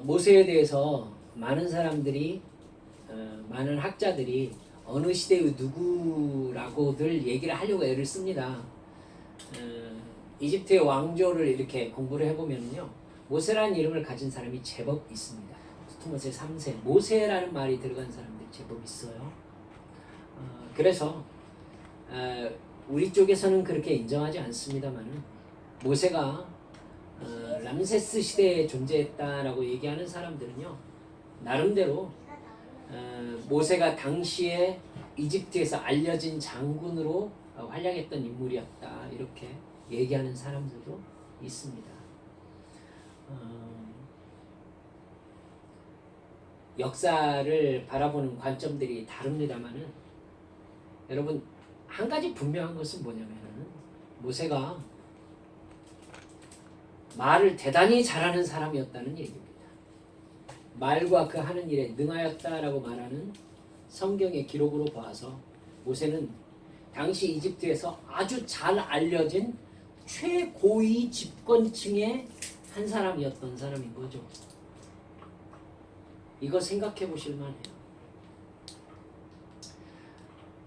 어, 모세에 대해서 많은 사람들이 어, 많은 학자들이 어느 시대의 누구라고들 얘기를 하려고 애를 씁니다. 어, 이집트의 왕조를 이렇게 공부를 해보면요 모세라는 이름을 가진 사람이 제법 있습니다. 투모세 3세 모세라는 말이 들어간 사람들이 제법 있어요. 어, 그래서 어, 우리 쪽에서는 그렇게 인정하지 않습니다만은 모세가 어, 람세스 시대에 존재했다라고 얘기하는 사람들은요 나름대로 어, 모세가 당시에 이집트에서 알려진 장군으로 어, 활약했던 인물이었다 이렇게 얘기하는 사람들도 있습니다. 어, 역사를 바라보는 관점들이 다릅니다만은 여러분 한 가지 분명한 것은 뭐냐면은 모세가 말을 대단히 잘하는 사람이었다는 얘기입니다. 말과 그 하는 일에 능하였다라고 말하는 성경의 기록으로 봐서 모세는 당시 이집트에서 아주 잘 알려진 최고위 집권층의 한 사람이었던 사람인 거죠. 이거 생각해 보실 만해요.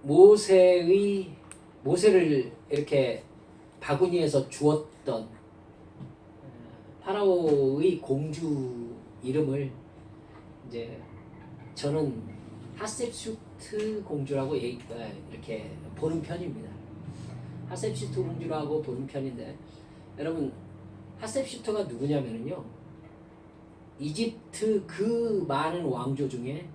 모세의 모세를 이렇게 바구니에서 주었던 어, 파라오의 공주 이름을 이제 저는 하셉슈트 공주라고 어, 이렇게 보는 편입니다. 하셉슈트 공주라고 보는 편인데 여러분 하셉슈트가 누구냐면요 이집트 그 많은 왕조 중에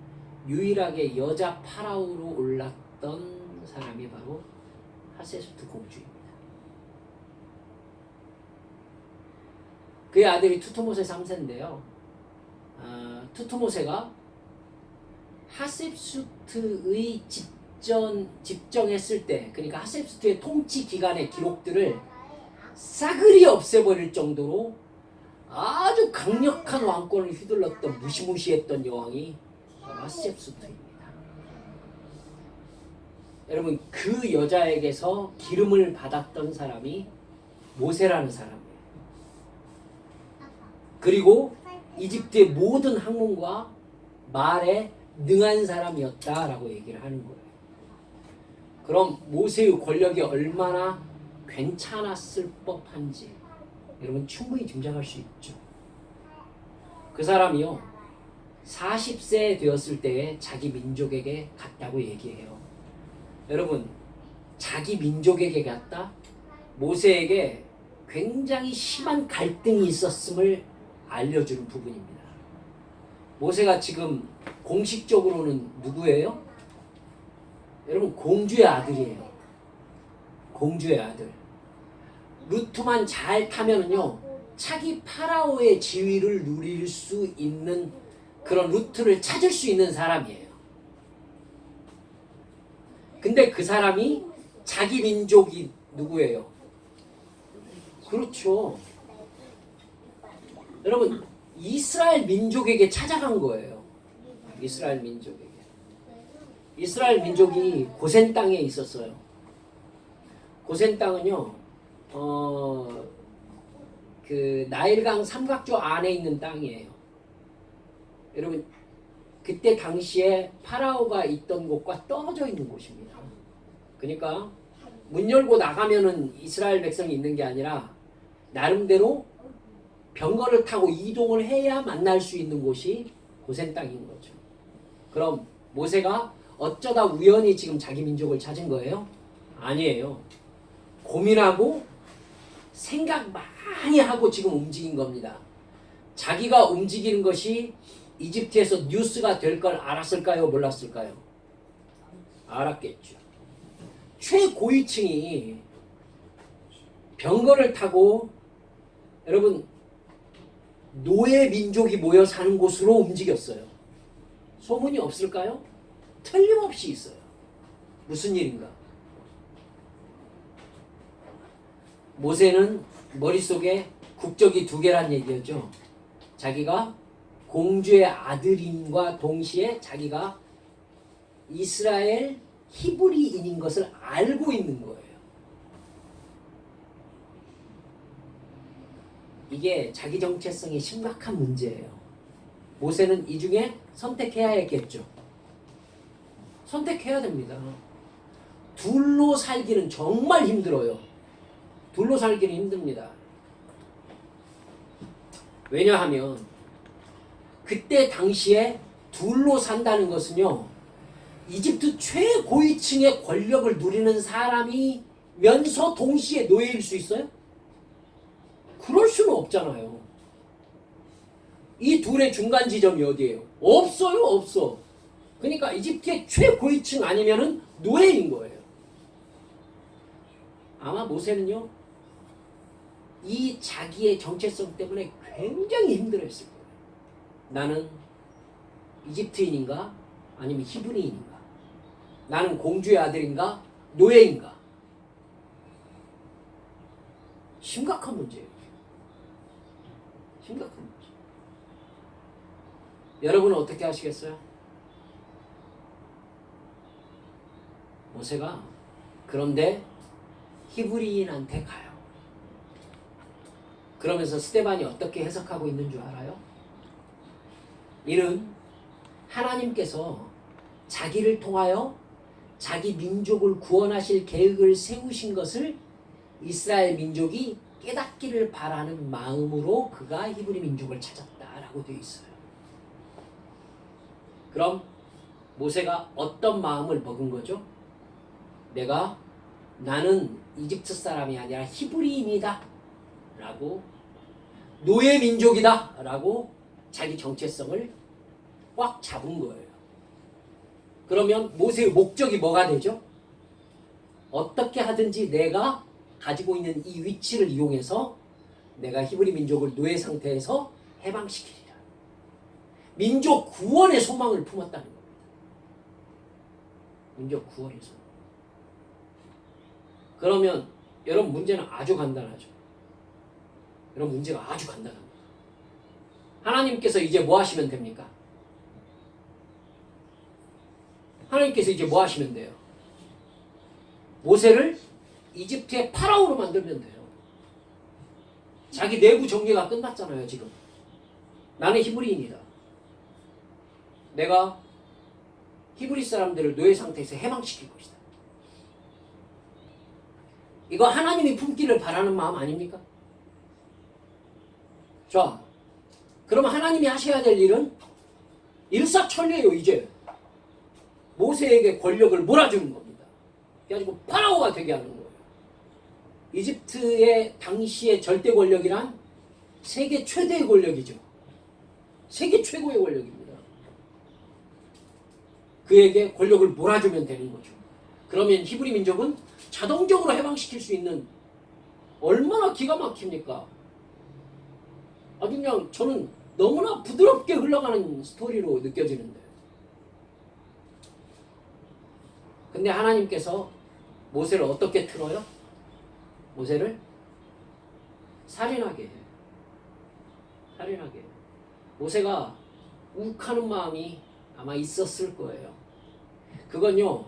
유일하게 여자 파라오로 올랐던 사람이 바로 하세슈트 공주입니다. 그의 아들이 투토모세 3세인데요. 아, 투토모세가 하셉수트의 집전 집정했을 때, 그러니까 하셉수트의 통치 기간의 기록들을 싸그리 없애버릴 정도로 아주 강력한 왕권을 휘둘렀던 무시무시했던 여왕이 하셉수트입니다. 여러분 그 여자에게서 기름을 받았던 사람이 모세라는 사람이에요. 그리고 이집트의 모든 학문과 말에 능한 사람이었다라고 얘기를 하는 거예요. 그럼 모세의 권력이 얼마나 괜찮았을 법한지 여러분 충분히 짐작할 수 있죠. 그 사람이요 40세 되었을 때에 자기 민족에게 갔다고 얘기해요. 여러분 자기 민족에게 갔다 모세에게 굉장히 심한 갈등이 있었음을 알려주는 부분입니다. 모세가 지금 공식적으로는 누구예요? 여러분 공주의 아들이에요. 공주의 아들. 루트만 잘 타면은요 차기 파라오의 지위를 누릴 수 있는 그런 루트를 찾을 수 있는 사람이에요. 근데 그 사람이 자기 민족이 누구예요? 그렇죠. 여러분 이스라엘 민족에게 찾아간 거예요. 이스라엘 민족에게. 이스라엘 민족이 고센 땅에 있었어요. 고센 땅은요, 어, 그 나일강 삼각조 안에 있는 땅이에요. 여러분 그때 당시에 파라오가 있던 곳과 떨어져 있는 곳입니다. 그러니까 문 열고 나가면은 이스라엘 백성이 있는 게 아니라 나름대로 병거를 타고 이동을 해야 만날 수 있는 곳이 고센 땅인 거죠. 그럼 모세가 어쩌다 우연히 지금 자기 민족을 찾은 거예요? 아니에요. 고민하고 생각 많이 하고 지금 움직인 겁니다. 자기가 움직이는 것이 이집트에서 뉴스가 될 걸 알았을까요? 몰랐을까요? 알았겠죠. 최고위층이 병거를 타고 여러분 노예 민족이 모여 사는 곳으로 움직였어요. 소문이 없을까요? 틀림없이 있어요. 무슨 일인가? 모세는 머릿속에 국적이 두 개란 얘기였죠. 자기가 공주의 아들임과 동시에 자기가 이스라엘 히브리인인 것을 알고 있는 거예요. 이게 자기 정체성이 심각한 문제예요. 모세는 이 중에 선택해야 했겠죠. 선택해야 됩니다. 둘로 살기는 정말 힘들어요. 둘로 살기는 힘듭니다. 왜냐하면 그때 당시에 둘로 산다는 것은요. 이집트 최고위층의 권력을 누리는 사람이면서 동시에 노예일 수 있어요? 그럴 수는 없잖아요. 이 둘의 중간 지점이 어디예요? 없어요, 없어. 그러니까 이집트의 최고위층 아니면은 노예인 거예요. 아마 모세는요, 이 자기의 정체성 때문에 굉장히 힘들어했을 거예요. 나는 이집트인인가? 아니면 히브리인인가? 나는 공주의 아들인가? 노예인가? 심각한 문제예요. 심각한 문제. 여러분은 어떻게 하시겠어요? 모세가 그런데 히브리인한테 가요. 그러면서 스테반이 어떻게 해석하고 있는 줄 알아요? 이는 하나님께서 자기를 통하여 자기 민족을 구원하실 계획을 세우신 것을 이스라엘 민족이 깨닫기를 바라는 마음으로 그가 히브리 민족을 찾았다라고 되어 있어요. 그럼 모세가 어떤 마음을 먹은 거죠? 내가 나는 이집트 사람이 아니라 히브리인이다 라고 노예 민족이다 라고 자기 정체성을 꽉 잡은 거예요. 그러면 모세의 목적이 뭐가 되죠? 어떻게 하든지 내가 가지고 있는 이 위치를 이용해서 내가 히브리 민족을 노예 상태에서 해방시키리라. 민족 구원의 소망을 품었다는 겁니다. 민족 구원의 소망. 그러면 여러분 문제는 아주 간단하죠. 여러분 문제가 아주 간단합니다. 하나님께서 이제 뭐 하시면 됩니까? 하나님께서 이제 뭐 하시면 돼요? 모세를 이집트의 파라오로 만들면 돼요. 자기 내부 정리가 끝났잖아요, 지금. 나는 히브리인이다. 내가 히브리 사람들을 노예 상태에서 해방시킬 것이다. 이거 하나님이 품기를 바라는 마음 아닙니까? 자, 그러면 하나님이 하셔야 될 일은 일사천리예요, 이제. 모세에게 권력을 몰아주는 겁니다. 그래가지고 파라오가 되게 하는 거예요. 이집트의 당시의 절대 권력이란 세계 최대의 권력이죠. 세계 최고의 권력입니다. 그에게 권력을 몰아주면 되는 거죠. 그러면 히브리 민족은 자동적으로 해방시킬 수 있는 얼마나 기가 막힙니까? 아주 그냥 저는 너무나 부드럽게 흘러가는 스토리로 느껴지는데. 근데 하나님께서 모세를 어떻게 틀어요? 모세를 살인하게 해요. 살인하게 해요. 모세가 욱하는 마음이 아마 있었을 거예요. 그건요,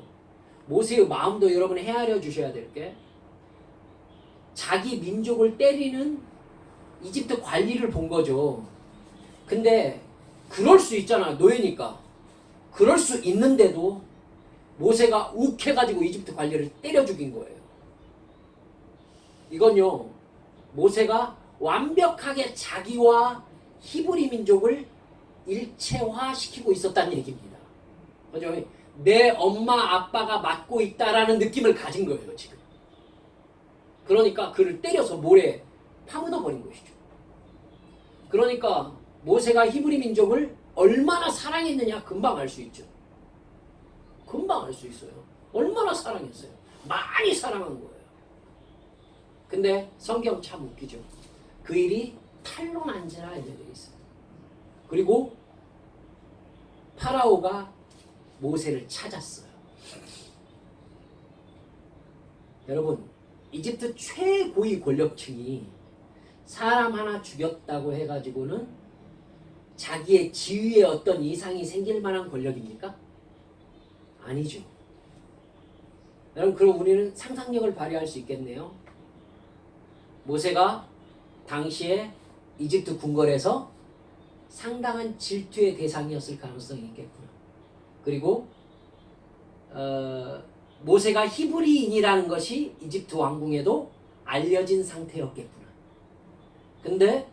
모세의 마음도 여러분 헤아려 주셔야 될 게, 자기 민족을 때리는 이집트 관리를 본 거죠. 근데, 그럴 수 있잖아, 노예니까. 그럴 수 있는데도, 모세가 욱해가지고 이집트 관리를 때려 죽인 거예요. 이건요, 모세가 완벽하게 자기와 히브리 민족을 일체화시키고 있었다는 얘기입니다. 그죠? 내 엄마 아빠가 맡고 있다라는 느낌을 가진 거예요 지금. 그러니까 그를 때려서 모래 파묻어 버린 것이죠. 그러니까 모세가 히브리 민족을 얼마나 사랑했느냐 금방 알 수 있죠. 금방 알 수 있어요. 얼마나 사랑했어요. 많이 사랑한 거예요. 근데 성경 참 웃기죠. 그 일이 탈로 난지라 알려져 있어요. 그리고 파라오가 모세를 찾았어요. 여러분, 이집트 최고위 권력층이 사람 하나 죽였다고 해가지고는 자기의 지위에 어떤 이상이 생길 만한 권력입니까? 아니죠. 여러분, 그럼 우리는 상상력을 발휘할 수 있겠네요. 모세가 당시에 이집트 궁궐에서 상당한 질투의 대상이었을 가능성이 있겠구나. 그리고 어, 모세가 히브리인이라는 것이 이집트 왕궁에도 알려진 상태였겠구나. 근데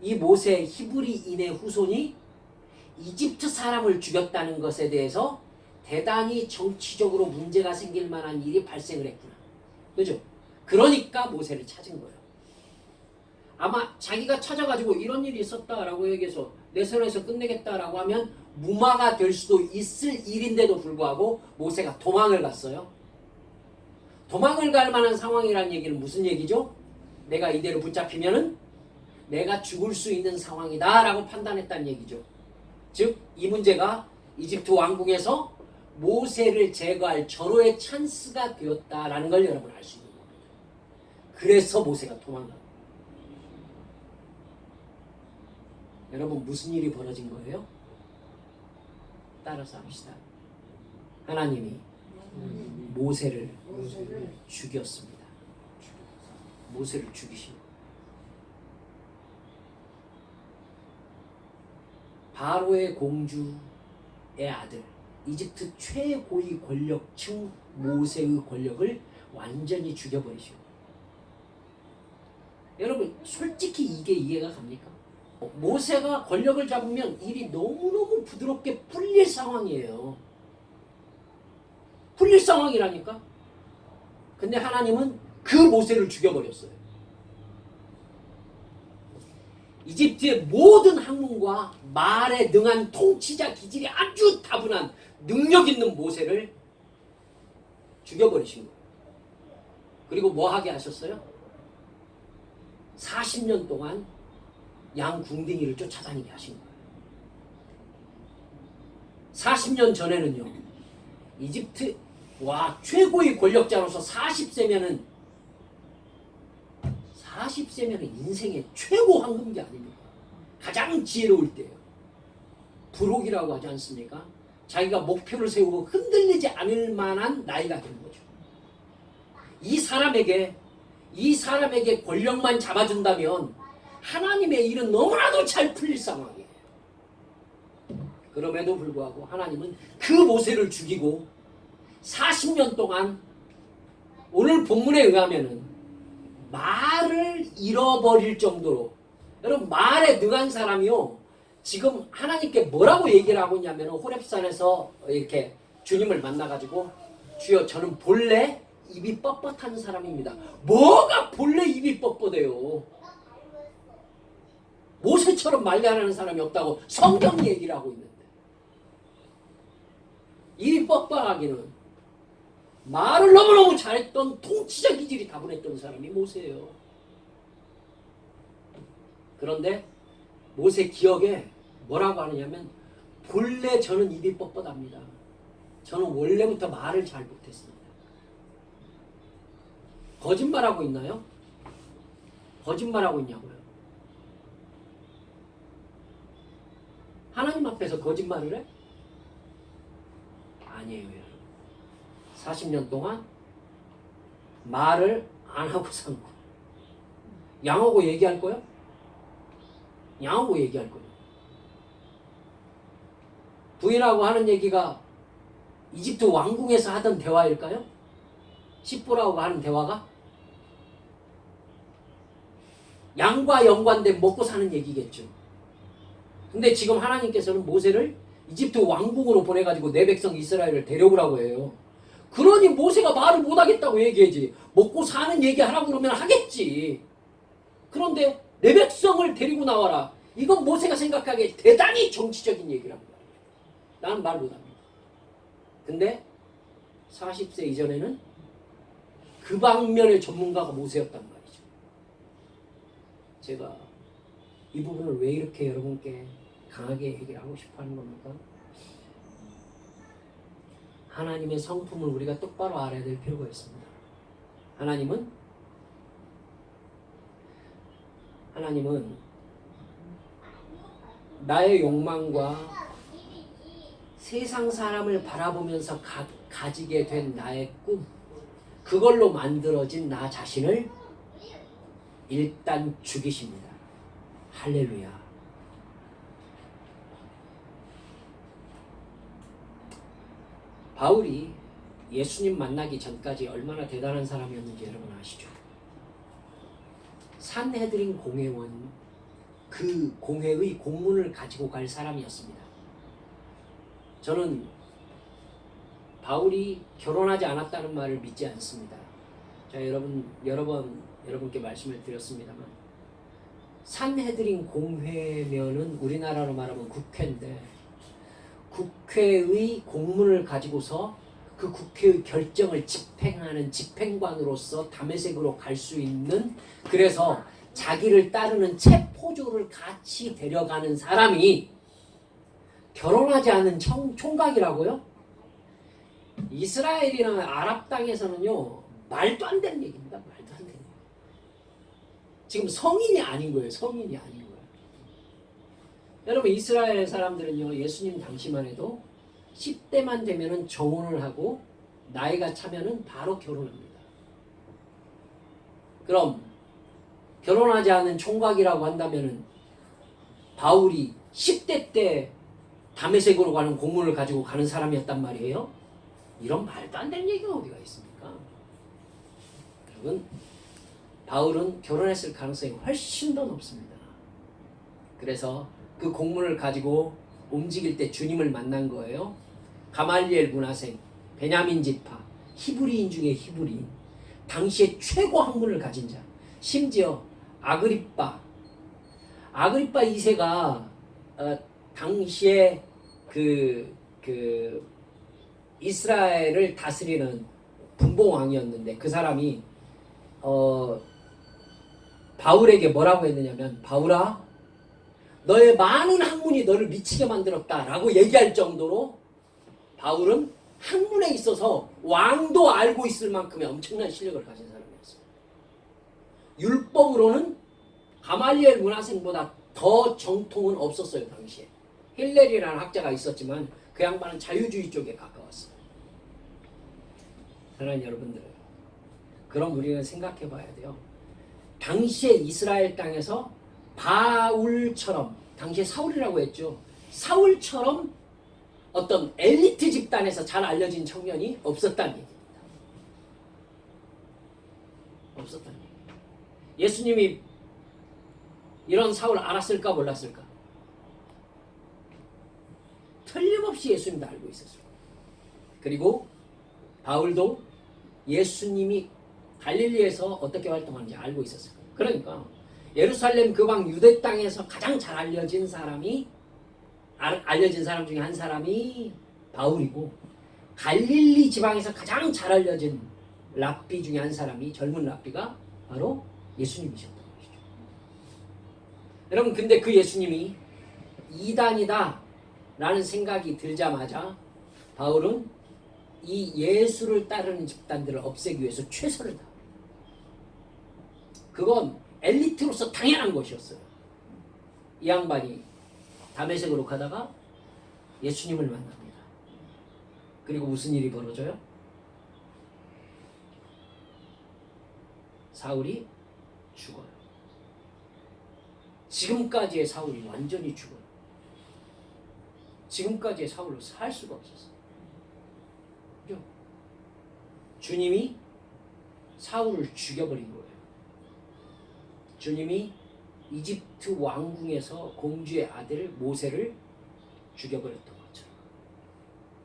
이 모세 히브리인의 후손이 이집트 사람을 죽였다는 것에 대해서 대단히 정치적으로 문제가 생길 만한 일이 발생을 했구나. 그죠? 그러니까 모세를 찾은 거예요. 아마 자기가 찾아가지고 이런 일이 있었다라고 얘기해서 내 손에서 끝내겠다라고 하면 무마가 될 수도 있을 일인데도 불구하고 모세가 도망을 갔어요. 도망을 갈 만한 상황이라는 얘기는 무슨 얘기죠? 내가 이대로 붙잡히면은 내가 죽을 수 있는 상황이다라고 판단했다는 얘기죠. 즉, 이 문제가 이집트 왕궁에서 모세를 제거할 절호의 찬스가 되었다라는 걸 여러분 알 수 있는 겁니다. 그래서 모세가 도망간 여러분 무슨 일이 벌어진 거예요? 따라서 합시다. 하나님이 모세를 죽였습니다. 모세를 죽이신 거. 바로의 공주의 아들, 이집트 최고위 권력층 모세의 권력을 완전히 죽여버리시고. 여러분, 솔직히 이게 이해가 갑니까? 모세가 권력을 잡으면 일이 너무너무 부드럽게 풀릴 상황이에요. 풀릴 상황이라니까? 근데 하나님은 그 모세를 죽여버렸어요. 이집트의 모든 학문과 말에 능한 통치자 기질이 아주 다분한 능력 있는 모세를 죽여버리신 거예요. 그리고 뭐 하게 하셨어요? 40년 동안 양 궁뎅이를 쫓아다니게 하신 거예요. 40년 전에는요, 이집트, 와, 최고의 권력자로서 40세면은, 40세면은 인생의 최고 황금기 아닙니까? 가장 지혜로울 때예요. 부록이라고 하지 않습니까? 자기가 목표를 세우고 흔들리지 않을 만한 나이가 된 거죠. 이 사람에게, 이 사람에게 권력만 잡아준다면, 하나님의 일은 너무나도 잘 풀릴 상황이에요. 그럼에도 불구하고 하나님은 그 모세를 죽이고 40년 동안 오늘 본문에 의하면은 말을 잃어버릴 정도로 여러분 말에 능한 사람이요 지금 하나님께 뭐라고 얘기를 하고 있냐면 호렙산에서 이렇게 주님을 만나가지고 주여 저는 본래 입이 뻣뻣한 사람입니다. 뭐가 본래 입이 뻣뻣해요? 모세처럼 말하는 사람이 없다고 성경 얘기를 하고 있는데 이 뻑뻑하기는 말을 너무너무 잘했던 통치자 기질이 다분했던 사람이 모세예요. 그런데 모세 기억에 뭐라고 하느냐면 본래 저는 입이 뻣뻣합니다. 저는 원래부터 말을 잘 못했습니다. 거짓말하고 있나요? 거짓말하고 있냐고요? 하나님 앞에서 거짓말을 해? 아니에요, 여러분. 40년 동안 말을 안 하고 산 거. 양하고 얘기할 거야? 양하고 얘기할 거야. 부인하고 하는 얘기가 이집트 왕궁에서 하던 대화일까요? 십보라고 하는 대화가? 양과 연관된 먹고 사는 얘기겠죠. 근데 지금 하나님께서는 모세를 이집트 왕궁으로 보내가지고 내 백성 이스라엘을 데려오라고 해요. 그러니 모세가 말을 못하겠다고 얘기하지. 먹고 사는 얘기 하라고 그러면 하겠지. 그런데 내 백성을 데리고 나와라. 이건 모세가 생각하기에 대단히 정치적인 얘기란 말이에요. 나는 말 못합니다. 근데 40세 이전에는 그 방면의 전문가가 모세였단 말이죠. 제가 이 부분을 왜 이렇게 여러분께 강하게 얘기를 하고 싶어 하는 겁니까? 하나님의 성품을 우리가 똑바로 알아야 될 필요가 있습니다. 하나님은 하나님은 나의 욕망과 세상 사람을 바라보면서 가, 가지게 된 나의 꿈 그걸로 만들어진 나 자신을 일단 죽이십니다. 할렐루야. 바울이 예수님 만나기 전까지 얼마나 대단한 사람이었는지 여러분 아시죠? 산해드린 공회원 그 공회의 공문을 가지고 갈 사람이었습니다. 저는 바울이 결혼하지 않았다는 말을 믿지 않습니다. 자, 여러분 여러 번 여러분께 말씀을 드렸습니다만 산헤드린 공회면은 우리나라로 말하면 국회인데 국회의 공문을 가지고서 그 국회의 결정을 집행하는 집행관으로서 담에색으로 갈 수 있는 그래서 자기를 따르는 체포조를 같이 데려가는 사람이 결혼하지 않은 청, 총각이라고요? 이스라엘이나 아랍 땅에서는요 말도 안 되는 얘기입니다. 말도 안 되는 얘기. 지금 성인이 아닌 거예요. 성인이 아닌 거예요. 여러분 이스라엘 사람들은요 예수님 당시만 해도 10대만 되면은 정혼을 하고 나이가 차면은 바로 결혼합니다. 그럼 결혼하지 않은 총각이라고 한다면은 바울이 10대 때 담에색으로 가는 공문을 가지고 가는 사람이었단 말이에요. 이런 말도 안 되는 얘기가 어디가 있습니까? 여러분 바울은 결혼했을 가능성이 훨씬 더 높습니다. 그래서 그 공문을 가지고 움직일 때 주님을 만난 거예요. 가말리엘 문화생, 베냐민 지파, 히브리인 중에 히브리인, 당시에 최고 학문을 가진 자, 심지어 아그리빠, 아그리빠 2세가 어, 당시에 그, 그 이스라엘을 다스리는 분봉왕이었는데 그 사람이 어, 바울에게 뭐라고 했느냐면 바울아 너의 많은 학문이 너를 미치게 만들었다라고 얘기할 정도로 바울은 학문에 있어서 왕도 알고 있을 만큼의 엄청난 실력을 가진 사람이었어요. 율법으로는 가말리엘 문화생보다 더 정통은 없었어요 당시에. 힐렐이라는 학자가 있었지만 그 양반은 자유주의 쪽에 가까웠어요. 사랑하는 여러분들, 그럼 우리는 생각해 봐야 돼요. 당시에 이스라엘 땅에서 바울처럼 당시에 사울이라고 했죠. 사울처럼 어떤 엘리트 집단에서 잘 알려진 청년이 없었다는 얘기입니다. 없었다는 얘기. 예수님이 이런 사울 알았을까 몰랐을까? 틀림없이 예수님도 알고 있었어요. 그리고 바울도 예수님이 갈릴리에서 어떻게 활동하는지 알고 있었어요. 그러니까 예루살렘 그방 유대 땅에서 가장 잘 알려진 사람이 알, 알려진 사람 중에 한 사람이 바울이고 갈릴리 지방에서 가장 잘 알려진 랍비 중에 한 사람이 젊은 랍비가 바로 예수님이셨던 것이죠. 여러분 근데 그 예수님이 이단이다 라는 생각이 들자마자 바울은 이 예수를 따르는 집단들을 없애기 위해서 최선을 다. 그건 엘리트로서 당연한 것이었어요. 이 양반이 담에색으로 가다가 예수님을 만납니다. 그리고 무슨 일이 벌어져요? 사울이 죽어요. 지금까지의 사울이 완전히 죽어요. 지금까지의 사울로 살 수가 없었어요. 주님이 사울을 죽여버린 거예요. 주님이 이집트 왕궁에서 공주의 아들 모세를 죽여버렸던 것처럼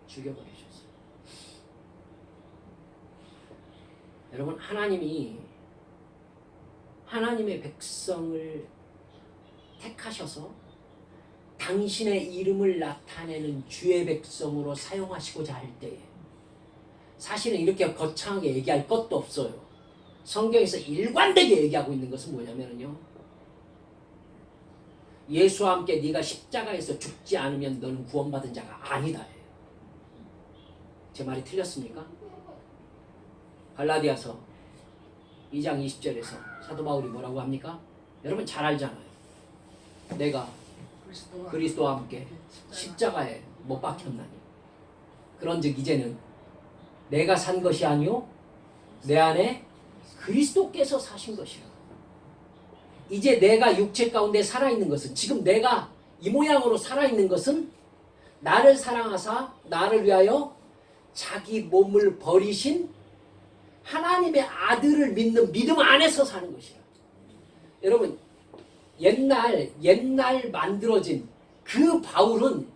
죽여버리셨어요. 여러분 하나님이 하나님의 백성을 택하셔서 당신의 이름을 나타내는 주의 백성으로 사용하시고자 할 때에 사실은 이렇게 거창하게 얘기할 것도 없어요. 성경에서 일관되게 얘기하고 있는 것은 뭐냐면요. 예수와 함께 네가 십자가에서 죽지 않으면 너는 구원받은 자가 아니다. 제 말이 틀렸습니까? 갈라디아서 2장 20절에서 사도 바울이 뭐라고 합니까? 여러분 잘 알잖아요. 내가 그리스도와 함께 십자가에 못 박혔나니 그런즉 이제는 내가 산 것이 아니요 내 안에 그리스도께서 사신 것이라 이제 내가 육체 가운데 살아있는 것은 지금 내가 이 모양으로 살아있는 것은 나를 사랑하사 나를 위하여 자기 몸을 버리신 하나님의 아들을 믿는 믿음 안에서 사는 것이야. 여러분 옛날 옛날 만들어진 그 바울은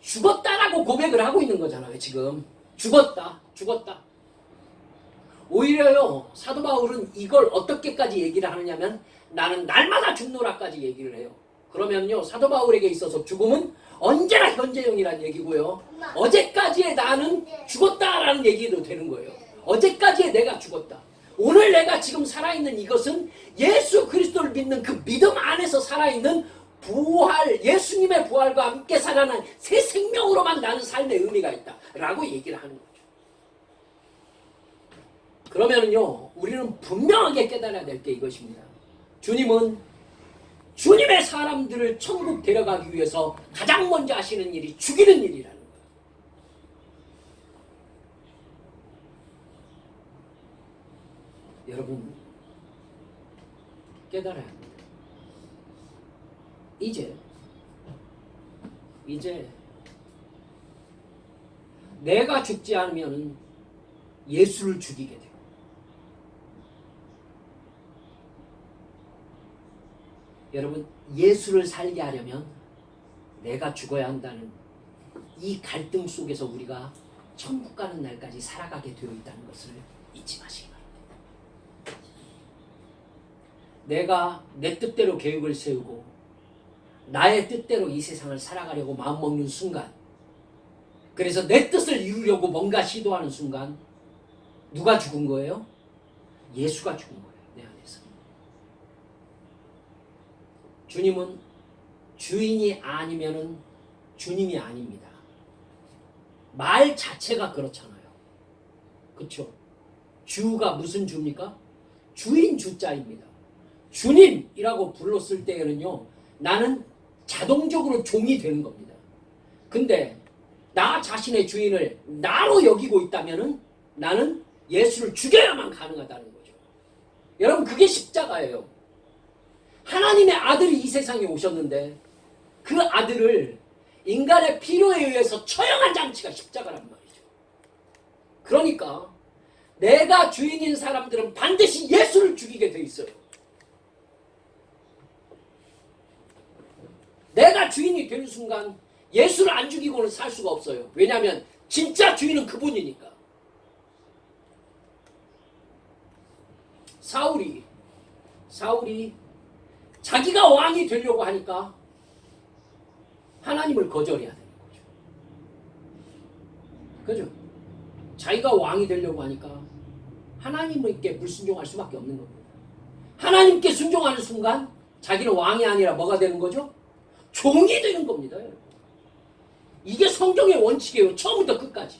죽었다라고 고백을 하고 있는 거잖아요. 지금 죽었다, 죽었다. 오히려요 사도 바울은 이걸 어떻게까지 얘기를 하느냐면 나는 날마다 죽노라까지 얘기를 해요. 그러면요 사도 바울에게 있어서 죽음은 언제나 현재형이란 얘기고요. 어제까지의 나는 죽었다라는 얘기도 되는 거예요. 어제까지의 내가 죽었다. 오늘 내가 지금 살아있는 이것은 예수 그리스도를 믿는 그 믿음 안에서 살아있는 부활, 예수님의 부활과 함께 살아난 새 생명으로만 나는 삶의 의미가 있다. 라고 얘기를 하는 거죠. 그러면은요, 우리는 분명하게 깨달아야 될 게 이것입니다. 주님은 주님의 사람들을 천국 데려가기 위해서 가장 먼저 하시는 일이 죽이는 일이라는 거예요. 여러분, 깨달아야 합니다. 이제, 이제, 내가 죽지 않으면 예수를 죽이게 돼요. 여러분 예수를 살게 하려면 내가 죽어야 한다는 이 갈등 속에서 우리가 천국 가는 날까지 살아가게 되어 있다는 것을 잊지 마시기 바랍니다. 내가 내 뜻대로 계획을 세우고 나의 뜻대로 이 세상을 살아가려고 마음먹는 순간 그래서 내 뜻을 이루려고 뭔가 시도하는 순간 누가 죽은 거예요? 예수가 죽은 거예요. 내 안에서. 주님은 주인이 아니면은 주님이 아닙니다. 말 자체가 그렇잖아요. 그렇죠? 주가 무슨 주입니까? 주인 주자입니다. 주님이라고 불렀을 때에는요. 나는 자동적으로 종이 되는 겁니다. 근데 나 자신의 주인을 나로 여기고 있다면은 나는 예수를 죽여야만 가능하다는 거죠. 여러분 그게 십자가예요. 하나님의 아들이 이 세상에 오셨는데 그 아들을 인간의 필요에 의해서 처형한 장치가 십자가란 말이죠. 그러니까 내가 주인인 사람들은 반드시 예수를 죽이게 돼 있어요. 내가 주인이 되는 순간 예수를 안 죽이고는 살 수가 없어요. 왜냐하면 진짜 주인은 그분이니까. 사울이 사울이 자기가 왕이 되려고 하니까 하나님을 거절해야 되는 거죠. 그죠? 자기가 왕이 되려고 하니까 하나님께 불순종할 수밖에 없는 겁니다. 하나님께 순종하는 순간 자기는 왕이 아니라 뭐가 되는 거죠? 종이 되는 겁니다. 이게 성경의 원칙이에요. 처음부터 끝까지.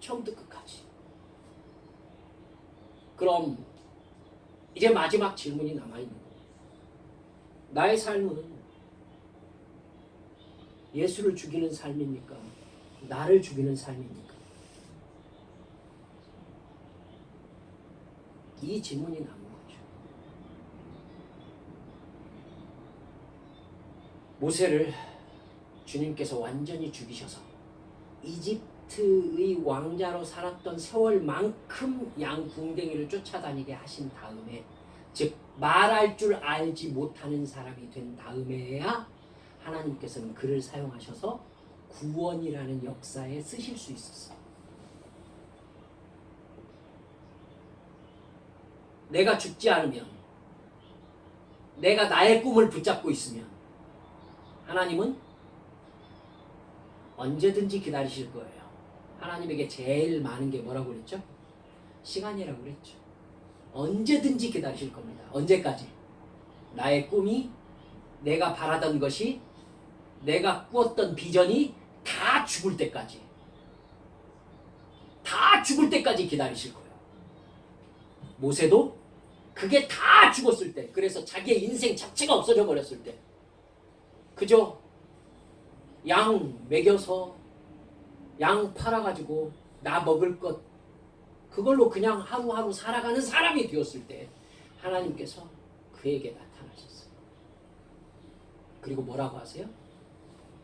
처음부터 끝까지. 그럼 이제 마지막 질문이 남아있는. 나의 삶은 예수를 죽이는 삶입니까? 나를 죽이는 삶입니까? 이 질문이 남은 거죠. 모세를 주님께서 완전히 죽이셔서 이집트의 왕자로 살았던 세월만큼 양 궁뎅이를 쫓아다니게 하신 다음에 즉 말할 줄 알지 못하는 사람이 된 다음에야 하나님께서는 그를 사용하셔서 구원이라는 역사에 쓰실 수 있었어요. 내가 죽지 않으면 내가 나의 꿈을 붙잡고 있으면 하나님은 언제든지 기다리실 거예요. 하나님에게 제일 많은 게 뭐라고 그랬죠? 시간이라고 그랬죠. 언제든지 기다리실 겁니다. 언제까지? 나의 꿈이 내가 바라던 것이 내가 꾸었던 비전이 다 죽을 때까지 다 죽을 때까지 기다리실 거예요. 모세도 그게 다 죽었을 때 그래서 자기의 인생 자체가 없어져 버렸을 때 그죠? 양 먹여서 양 팔아가지고 나 먹을 것 그걸로 그냥 하루하루 살아가는 사람이 되었을 때 하나님께서 그에게 나타나셨어요. 그리고 뭐라고 하세요?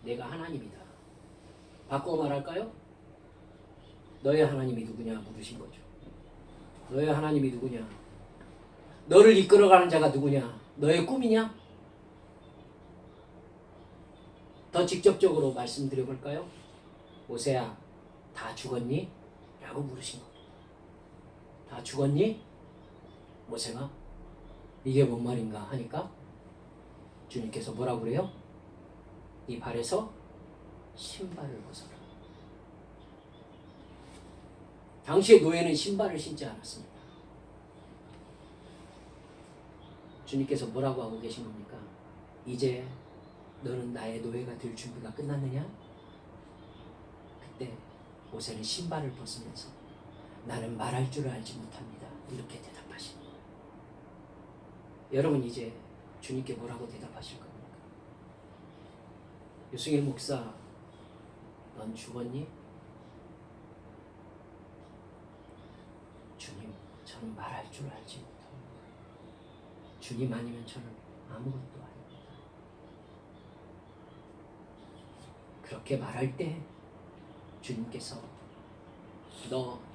내가 하나님이다. 바꿔 말할까요? 너의 하나님이 누구냐 물으신 거죠. 너의 하나님이 누구냐? 너를 이끌어가는 자가 누구냐? 너의 꿈이냐? 더 직접적으로 말씀드려 볼까요? 오세야, 다 죽었니? 라고 물으신 겁니다. 다 죽었니? 모세가 이게 뭔 말인가 하니까 주님께서 뭐라고 그래요? 이 발에서 신발을 벗어라. 당시의 노예는 신발을 신지 않았습니다. 주님께서 뭐라고 하고 계신 겁니까? 이제 너는 나의 노예가 될 준비가 끝났느냐? 그때 모세는 신발을 벗으면서 나는 말할 줄 알지 못합니다. 이렇게 대답하십니다. 여러분 이제 주님께 뭐라고 대답하실 겁니까? 유승일 목사, 넌 죽었니? 주님, 저는 말할 줄 알지 못합니다. 주님 아니면 저는 아무것도 아닙니다. 그렇게 말할 때 주님께서 너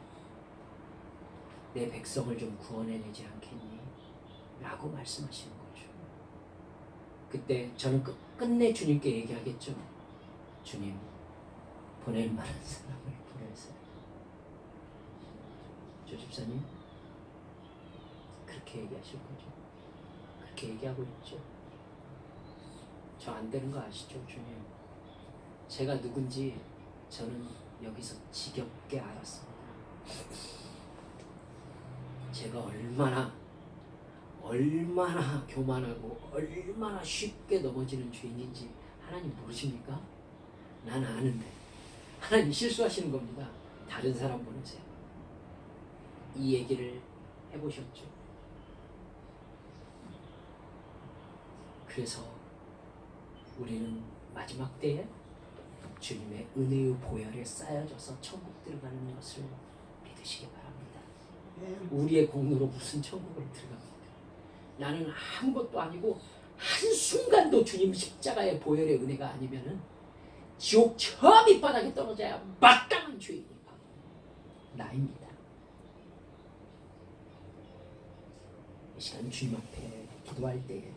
내 백성을 좀 구원해내지 않겠니? 라고 말씀하시는 거죠. 그때 저는 끝, 끝내 주님께 얘기하겠죠. 주님, 보낼 만한 사람을 보내세요. 조 집사님, 그렇게 얘기하실 거죠. 그렇게 얘기하고 있죠. 저 안 되는 거 아시죠, 주님? 제가 누군지 저는 여기서 지겹게 알았습니다. 제가 얼마나 얼마나 교만하고 얼마나 쉽게 넘어지는 죄인인지 하나님 모르십니까? 난 아는데 하나님 실수하시는 겁니다. 다른 사람 보내세요. 이 얘기를 해보셨죠? 그래서 우리는 마지막 때에 주님의 은혜의 보혈에 쌓여져서 천국 들어가는 것을 믿으시기 바랍니다. 우리의 공로로 무슨 천국을 들어갑니까? 나는 아무것도 아니고 한순간도 주님 십자가의 보혈의 은혜가 아니면은 지옥 저 밑바닥에 떨어져야 마땅한 죄인이 바로 나입니다. 이 시간 주님 앞에 기도할 때에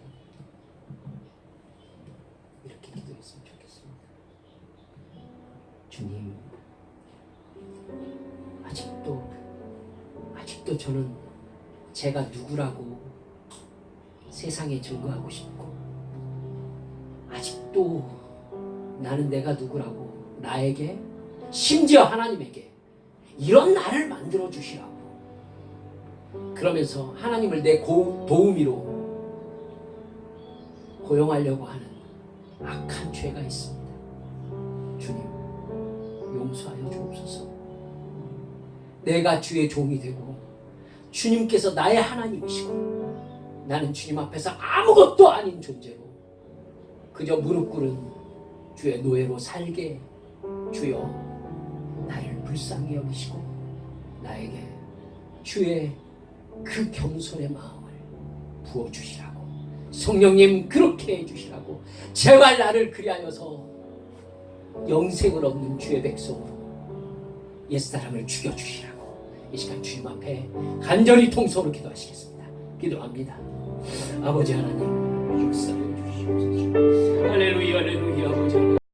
이렇게 기도했으면 좋겠습니다. 주님, 아직도 아직도 저는 제가 누구라고 세상에 증거하고 싶고 아직도 나는 내가 누구라고 나에게 심지어 하나님에게 이런 나를 만들어 주시라고 그러면서 하나님을 내 고, 도우미로 고용하려고 하는 악한 죄가 있습니다. 주님 용서하여 주옵소서. 내가 주의 종이 되고 주님께서 나의 하나님이시고 나는 주님 앞에서 아무것도 아닌 존재로 그저 무릎 꿇은 주의 노예로 살게 주여 나를 불쌍히 여기시고 나에게 주의 그 겸손의 마음을 부어주시라고 성령님 그렇게 해주시라고 제발 나를 그리하여서 영생을 얻는 주의 백성으로 옛사람을 죽여주시라고 이 시간 주님 앞에 간절히 통성으로 기도하시겠습니다. 기도합니다. 아버지 하나님, 역사를 주시옵소서. 할렐루야, 할렐루야, 아버지